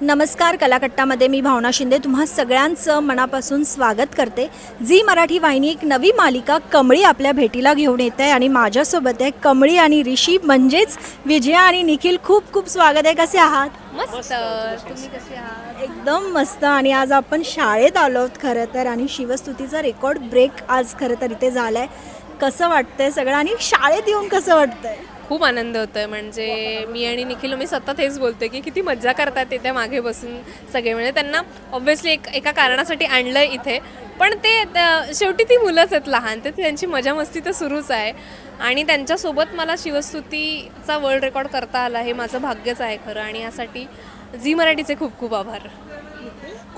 नमस्कार कलाकट्टामध्ये मी भावना शिंदे तुम्हा सगळ्यांचं मनापासून स्वागत करते. झी मराठी वाहिनी एक नवी मालिका कमळी आपल्या भेटीला घेऊन येत आहे आणि माझ्यासोबत आहे कमळी आणि ऋषी म्हणजेच विजया आणि निखिल. खूप खूप स्वागत आहे. कसे आहात? मस्त. तुम्ही कसे आहात? एकदम मस्त. आणि आज आपण शाळेत आलो आहोत खरं तर आणि शिवस्तुतीचा रेकॉर्ड ब्रेक आज खरं तर इथे झाला आहे कसं वाटतंय सगळं? आणि शाळेत येऊन कसं वाटतंय? खूप आनंद होतोय. म्हणजे मी आणि निखिल मी सतत हेच बोलते की किती मज्जा करतात ते त्या मागे बसून सगळे. म्हणजे त्यांना ऑब्व्हियसली एक एका कारणासाठी आणलंय इथे. पण ते शेवटी ती मुलंच आहेत लहान. तर त्यांची मजा मस्ती तर सुरूच आहे. आणि त्यांच्यासोबत मला शिवस्तुतीचा वर्ल्ड रेकॉर्ड करता आला हे माझं भाग्यच आहे खरं. आणि यासाठी झी मराठीचे खूप खूप आभार.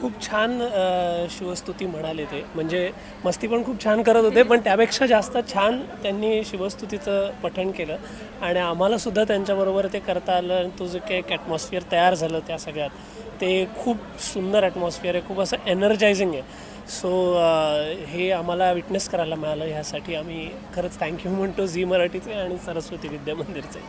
खूप छान अ, शिवस्तुती म्हणाले ते. म्हणजे मस्ती पण खूप छान करत होते पण त्यापेक्षा जास्त छान त्यांनी शिवस्तुतीचं पठण केलं. आणि आम्हाला सुद्धा त्यांच्याबरोबर ते करता आलं आणि तो जो काही एक ॲटमॉस्फिअर तयार झालं त्या सगळ्यात. ते खूप सुंदर ॲटमॉस्फिअर आहे खूप असं एनर्जायझिंग आहे. सो हे आम्हाला विटनेस करायला मिळालं ह्यासाठी आम्ही खरंच थँक्यू म्हणतो झी मराठीचे आणि सरस्वती विद्या मंदिरचे.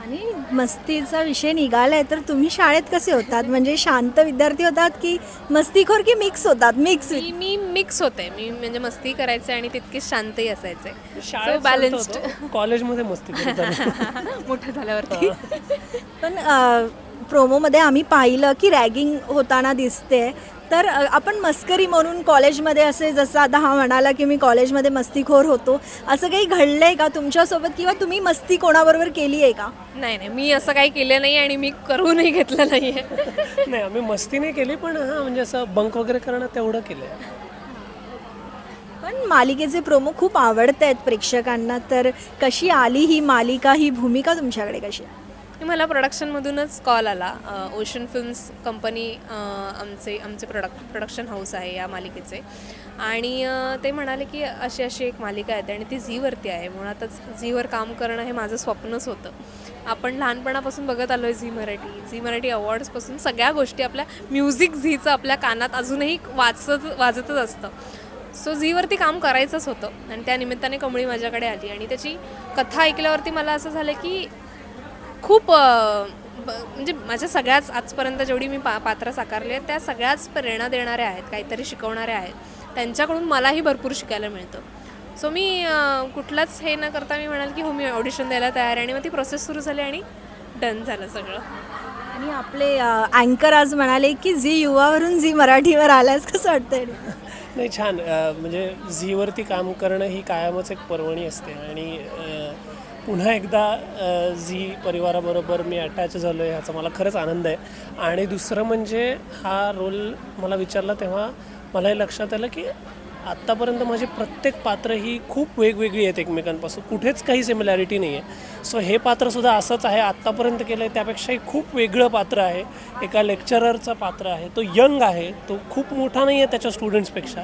आणि मस्तीचा विषय निघालाय तर तुम्ही शाळेत कसे होतात? म्हणजे शांत विद्यार्थी होतात की मस्तीखोर की मिक्स होतात? मिक्स मी मी मिक्स होते. मी म्हणजे मस्ती करायचे आणि तितकीच शांतही असायचे. शाळेत So balanced. कॉलेजमध्ये मस्ती करतात मोठं झाल्यावरती. पण अ, प्रोमोमध्ये आम्ही पाहिलं की रॅगिंग होताना दिसते. तर आपण मस्करी म्हणून कॉलेजमध्ये असे जसं आता हा म्हणाला की मी कॉलेजमध्ये मस्तीखोर होतो असं काही घडलं आहे का तुमच्यासोबत किंवा तुम्ही मस्ती कोणाबरोबर केली आहे का? नाही नाही मी असं काही केलं नाही आणि मी करूनही घेतलं नाही आहे नाही आम्ही मस्ती नाही केली पण हां म्हणजे असं बंक वगैरे करणं तेवढं केलं आहे पण मालिकेचे प्रोमो खूप आवडत आहेत प्रेक्षकांना तर कशी आली ही मालिका ही भूमिका तुमच्याकडे कशी आहे? मला प्रोडक्शनमधूनच कॉल आला. ओशन फिल्म्स कंपनी आमचे आमचे प्रोडक्ट प्रोडक्शन हाऊस आहे या मालिकेचे. आणि ते म्हणाले की अशी अशी एक मालिका येते आणि ती झीवरती आहे. मुळातच झीवर काम करणं हे माझं स्वप्नच होतं. आपण लहानपणापासून बघत आलो आहे झी मराठी. झी मराठी अवॉर्ड्सपासून सगळ्या गोष्टी आपल्या म्युझिक झीचं आपल्या कानात अजूनही वाचत वाजतच असतं. सो झीवरती काम करायचंच होतं. आणि त्या निमित्ताने कमळी माझ्याकडे आली आणि त्याची कथा ऐकल्यावरती मला असं झालं की खूप म्हणजे माझ्या सगळ्याच आजपर्यंत जेवढी मी पा पात्र साकारली आहेत त्या सगळ्याच प्रेरणा देणाऱ्या आहेत काहीतरी शिकवणाऱ्या आहेत. त्यांच्याकडून मलाही भरपूर शिकायला मिळतं. सो मी कुठलाच हे न करता मी म्हणाल की हो मी ऑडिशन द्यायला तयार आहे आणि मग ती प्रोसेस सुरू झाली आणि डन झालं सगळं. आणि आपले अँकर आज म्हणाले की झी युवावरून झी मराठीवर आल्यास कसं वाटतंय? नाही छान. म्हणजे झीवरती काम करणं ही कायमच एक पर्वणी असते आणि पुन्हा एकदा झी परिवाराबरोबर मी अटॅच झालो आहे ह्याचा मला खरंच आनंद आहे. आणि दुसरं म्हणजे हा रोल मला विचारला तेव्हा मला हे लक्षात आलं की आत्तापर्यंत माझी प्रत्येक पात्र ही खूप वेगवेगळी आहेत एकमेकांपासून. कुठेच काही सिमिलॅरिटी नाही आहे. सो हे पात्रसुद्धा असंच आहे. आत्तापर्यंत केलं आहे त्यापेक्षाही खूप वेगळं पात्र आहे. एका लेक्चररचं पात्र आहे. तो यंग आहे. तो खूप मोठा नाही आहे त्याच्या स्टुडंट्सपेक्षा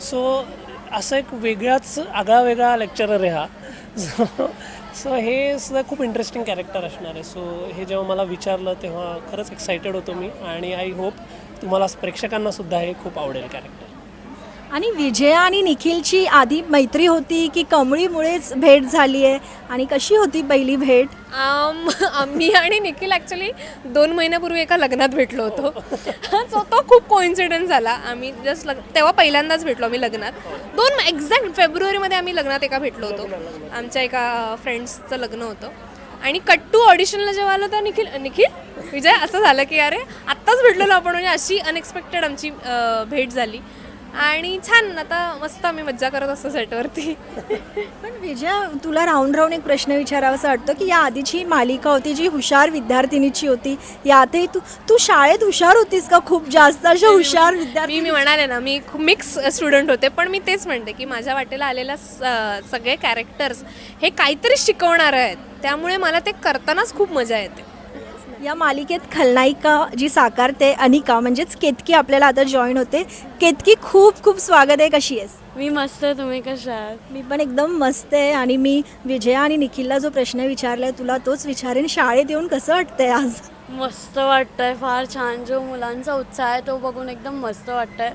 सो असं एक वेगळाच आगळा वेगळा लेक्चरर आहे हा. सो सो हे सुद्धा खूप इंटरेस्टिंग कॅरेक्टर असणार आहे. सो हे जेव्हा मला विचारलं तेव्हा खरंच एक्सायटेड होतो मी आणि आय होप तुम्हाला प्रेक्षकांना सुद्धा हे खूप आवडेल कॅरेक्टर आणि विजया आणि निखिलची आधी मैत्री होती की कमळीमुळेच भेट झाली आहे? आणि कशी होती पहिली भेट? आम आम्ही आणि निखिल ॲक्च्युली दोन महिन्यापूर्वी एका लग्नात भेटलो होतो. सो तो खूप कोइन्सिडन्स झाला. आम्ही जस्ट लग तेव्हा पहिल्यांदाच भेटलो आम्ही लग्नात. दोन एक्झॅक्ट फेब्रुवारीमध्ये आम्ही लग्नात एका भेटलो होतो. आमच्या एका फ्रेंड्सचं लग्न होतं. आणि कट्टू ऑडिशनला जेव्हा आलं तर निखिल निखिल विजय असं झालं की अरे आत्ताच भेटलेलो आपण. म्हणजे अशी अनएक्सपेक्टेड आमची भेट झाली. आणि छान. आता मस्त आम्ही मज्जा करत असतो सेटवरती. पण विजया तुला राऊंड राऊंड एक प्रश्न विचारावासा वाटतो की या आधीची मालिका होती जी हुशार विद्यार्थिनीची होती यातही तू तू शाळेत हुशार होतीस का खूप जास्त? अशा हुशार विद्यार्थी मी मी म्हणाले ना मी खूप मिक्स स्टुडंट होते पण मी तेच म्हणते की माझ्या वाटेला आलेल्या स- सगळे कॅरेक्टर्स हे काहीतरी शिकवणार आहेत. त्यामुळे मला ते करतानाच खूप मजा येते. या मालिकेत खलनायिका जी साकारते अनिका म्हणजेच केतकी आपल्याला आता जॉईन होते. केतकी खूप खूप स्वागत आहे. कशी आहेस? मी मस्त तुम्ही कशा आहात? मी पण एकदम मस्त आहे आणि मी विजया आणि निखिलला जो प्रश्न विचारलाय तुला तोच विचारेन. शाळेत येऊन कसं वाटतंय आज? मस्त वाटतंय फार छान. जो मुलांचा उत्साह आहे तो बघून एकदम मस्त वाटतंय.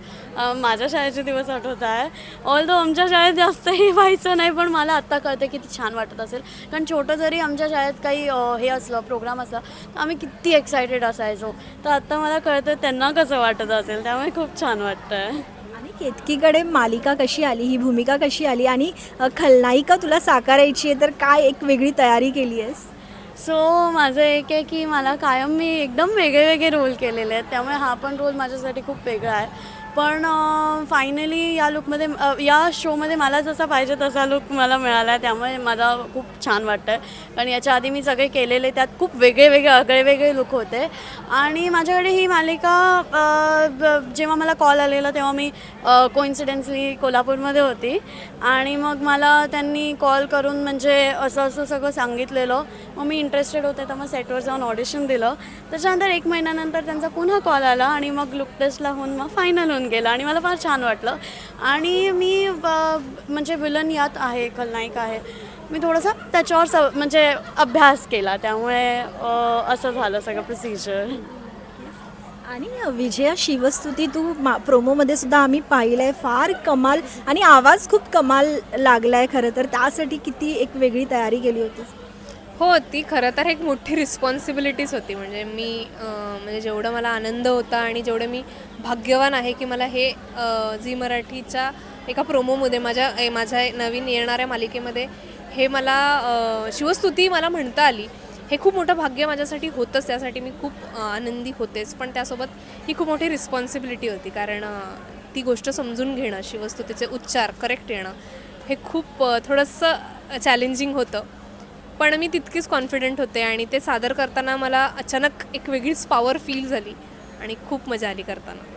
माझ्या शाळेचे दिवस आठवत आहे. ऑल दो आमच्या शाळेत जास्तही व्हायचं नाही पण मला आत्ता कळतं किती छान वाटत असेल. कारण छोटं जरी आमच्या शाळेत काही हे असलं प्रोग्राम असला तर आम्ही किती एक्सायटेड असायचो. तर आत्ता मला कळतं त्यांना कसं वाटत असेल. त्यामुळे खूप छान वाटतंय. आणि केतकीकडे मालिका कशी आली? ही भूमिका कशी आली? आणि खलनायिका तुला साकारायची आहे तर काय एक वेगळी तयारी केली आहेस? सो माझं एक आहे की मला कायम मी एकदम वेगळे वेगळे रोल केलेले आहेत. त्यामुळे हा पण रोल माझ्यासाठी खूप वेगळा आहे. पण फायनली या लुकमध्ये या शोमध्ये मला जसा पाहिजे तसा लुक मला मिळाला. आहे त्यामुळे मला खूप छान वाटतं आहे कारण याच्या आधी मी सगळे केलेले त्यात खूप वेगळे वेगळे आगळे वेगळे लुक होते. आणि माझ्याकडे ही मालिका ब- जेव्हा मला कॉल आलेला तेव्हा मी कोइन्सिडेन्सली कोल्हापूरमध्ये होती. आणि मग मला त्यांनी कॉल करून म्हणजे असं असं सगळं सांगितलेलं. मग मी इंटरेस्टेड होते तर मग सेटवर जाऊन ऑडिशन दिलं. त्याच्यानंतर एक महिन्यानंतर त्यांचा पुन्हा कॉल आला आणि मग लुक टेस्टला होऊन मग फायनल होऊन गेलं आणि मला फार छान वाटलं. आणि मी म्हणजे विलन यात आहे खलनायक आहे. मी थोडासा त्याच्यावर स म्हणजे अभ्यास केला. त्यामुळे असं झालं सगळं प्रोसिजर आणि विजया शिवस्तुती तू मा प्रोमोमध्ये सुद्धा आम्ही पाहिलं आहे फार कमाल आणि आवाज खूप कमाल लागला आहे खरं तर. त्यासाठी किती एक वेगळी तयारी केली होती हो ती खरं तर एक मोठी रिस्पॉन्सिबिलिटीच होती. म्हणजे मी म्हणजे जेवढं मला आनंद होता आणि जेवढं मी भाग्यवान आहे की मला हे झी मराठीच्या एका प्रोमोमध्ये माझ्या ए, माझ्या नवीन येणाऱ्या मालिकेमध्ये हे मला शिवस्तुती मला म्हणता आली. हे खूप मोठं भाग्य माझ्यासाठी होतंच. त्यासाठी मी खूप आनंदी होतेच. पण त्यासोबत ही खूप मोठी रिस्पॉन्सिबिलिटी होती. कारण ती गोष्ट समजून घेणं शिवस्तुतीचे उच्चार करेक्ट येणं हे खूप थोडंसं चॅलेंजिंग होतं. पण मी तितकीच कॉन्फिडंट होते आणि ते सादर करताना मला अचानक एक वेगळीच पॉवर फील झाली आणि खूप मजा आली करताना.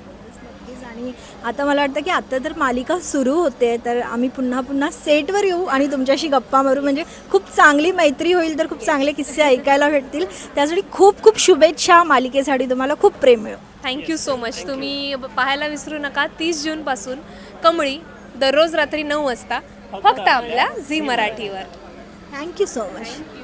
आणि आता मला वाटतं की आता तर मालिका सुरू होते तर आम्ही पुन्हा पुन्हा सेटवर येऊ आणि तुमच्याशी गप्पा मारू. म्हणजे खूप चांगली मैत्री होईल तर खूप चांगले किस्से ऐकायला भेटतील. त्यासाठी खूप खूप शुभेच्छा मालिकेसाठी. तुम्हाला खूप प्रेम मिळो. थँक्यू सो मच तुम्ही पाहायला विसरू नका. तीस जूनपासून कमळी दररोज रात्री नऊ वाजता फक्त आपल्या झी मराठीवर. Thank you so much